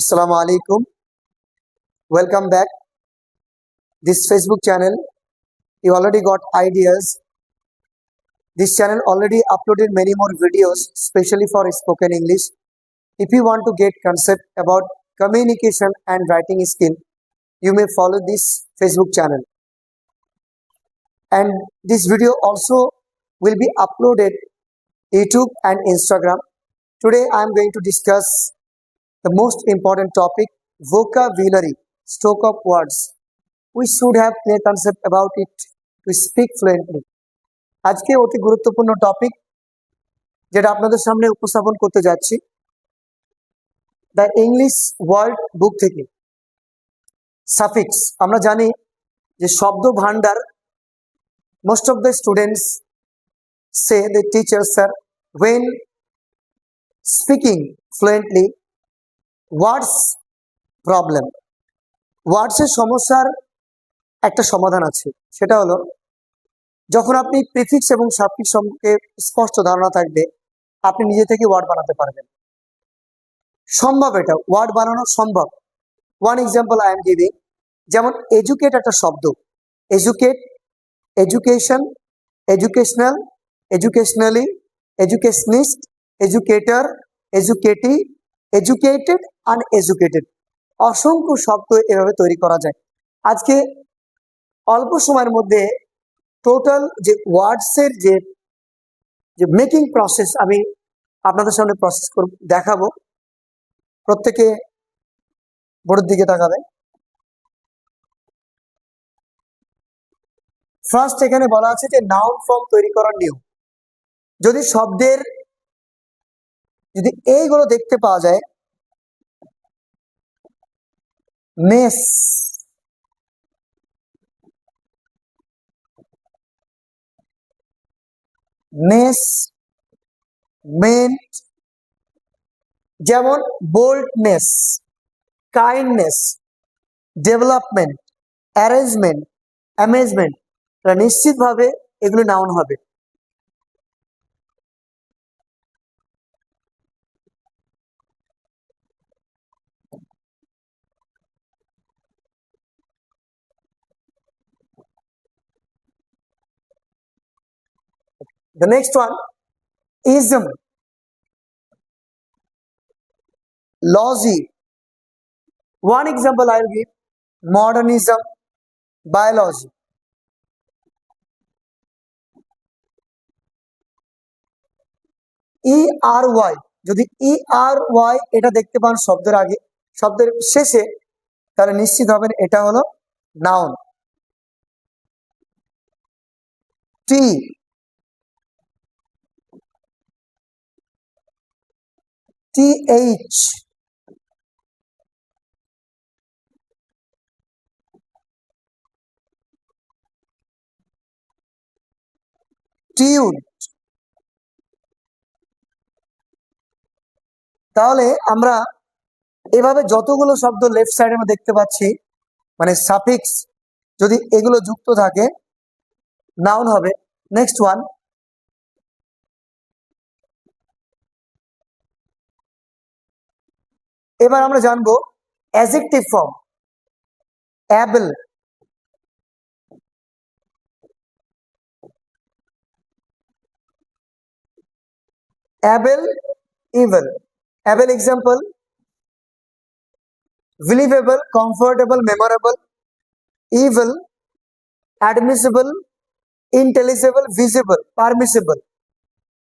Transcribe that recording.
Assalamu alaikum. Welcome back. This Facebook channel, you already got ideas. This channel already uploaded many more videos, especially for spoken English. If you want to get concept about communication and writing skill, you may follow this Facebook channel. And this video also will be uploaded YouTube and Instagram. Today I am going to discuss the most important topic, vocabulary stock of words. We should have clear concept about it to speak fluently. আজকে অতি গুরুত্বপূর্ণ topic যেটা আপনাদের সামনে উপস্থাপন করতে যাচ্ছি the English world বুক থেকে। সাফিক্স আমরা জানি যে শব্দ ভান্ডার most of the students say the teacher sir when speaking fluently words problem ওয়ার্ডসের সমস্যার একটা সমাধান আছে। সেটা হলো, যখন আপনি প্রিফিক্স এবং সাফিক্স সম্পর্কে স্পষ্ট ধারণা থাকবে, আপনি নিজে থেকে ওয়ার্ড বানাতে পারবেন। সম্ভব এটা। ওয়ার্ড বানানো সম্ভব। One example I am giving যেমন এডুকেট একটা শব্দ। Educate education educational educationally educationist educator educatee educated uneducated অসংখ্য শব্দ এভাবে তৈরি করা যায়। আজকে অল্প সময়ের মধ্যে টোটাল যে ওয়ার্ডসের যে যে মেকিং প্রসেস আমি আপনাদের সামনে প্রসেস দেখাবো। প্রত্যেকে বোর্ডের দিকে তাকাবে। ফার্স্ট এখানে বলা আছে যে নাউন ফর্ম তৈরি করার নিয়ম। যদি শব্দের যদি এইগুলো দেখতে পাওয়া যায়, মেস। মেস মেন্ট যেমন boldness, kindness, development, arrangement, amazement নিশ্চিতভাবে এগুলো নাউন হবে। The next one, ism. Logy. One example I will give modernism, biology. E R Y যদি ই আর ওয়াই এটা দেখতে পান শব্দের আগে শব্দের শেষে তাহলে নিশ্চিত হবেন এটা হলো নাউন টি TH. Tune. তাহলে আমরা এভাবে যতগুলো শব্দ লেফট সাইডে আমরা দেখতে পাচ্ছি মানে সাফিক্স যদি এগুলো যুক্ত থাকে নাউন হবে নেক্সট ওয়ান এবার আমরা জানবো adjective form able able ible able example believable comfortable memorable ible admissible intelligible visible permissible